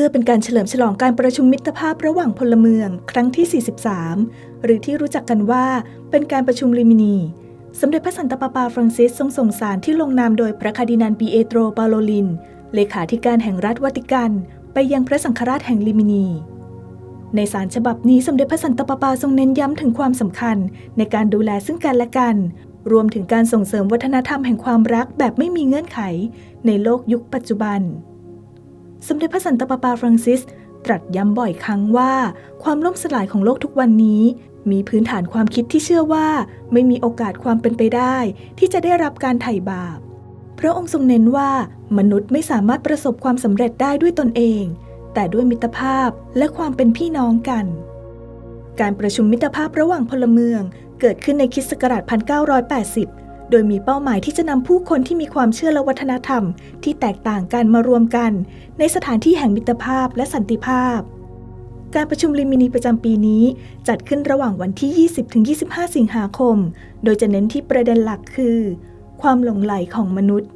พื่อเป็นการเฉลิมฉลองการประชุมมิตรภาพระหว่างพลเมืองครั้งที่ 43 หรือที่รู้จักกันว่าเป็นการประชุมลิมินี สมเด็จพระสันตะปาปาฟรังซิสทรงส่งสารที่ลงนามโดยพระคาร์ดินัลปีเอโตรปาโลลิน เลขาธิการแห่งรัฐวัติกัน ไปยังพระสังฆราชแห่งลิมินี ในสารฉบับนี้สมเด็จพระสันตะปาปาทรงเน้นย้ำถึงความสำคัญ ในการดูแลซึ่งกันและกัน รวมถึงการส่งเสริมวัฒนธรรมแห่งความรักแบบไม่มีเงื่อนไข ในโลกยุคปัจจุบัน สมเด็จพระสันตะปาปาฟรังซิส ตรัสย้ำบ่อยครั้งว่า ความล่มสลายของโลกทุกวันนี้ มีพื้นฐานความคิดที่เชื่อว่า ไม่มีโอกาสความเป็นไปได้ ที่จะได้รับการไถ่บาป พระองค์ทรงเน้นว่า มนุษย์ไม่สามารถประสบความสำเร็จได้ด้วยตนเอง แต่ด้วยมิตรภาพและความเป็นพี่น้องกัน การประชุมมิตรภาพระหว่างพลเมืองเกิดขึ้นในคิสศักราช1980 โดยมีเป้าหมายที่จะนำผู้คนที่มีความเชื่อและวัฒนธรรม ที่แตกต่างกันมารวมกัน ในสถานที่แห่งมิตรภาพและสันติภาพ การประชุมลิมินีประจำปีนี้ จัดขึ้นระหว่างวันที่ 20-25 สิงหาคม โดยจะเน้นที่ประเด็นหลักคือ ความหลงไหลของมนุษย์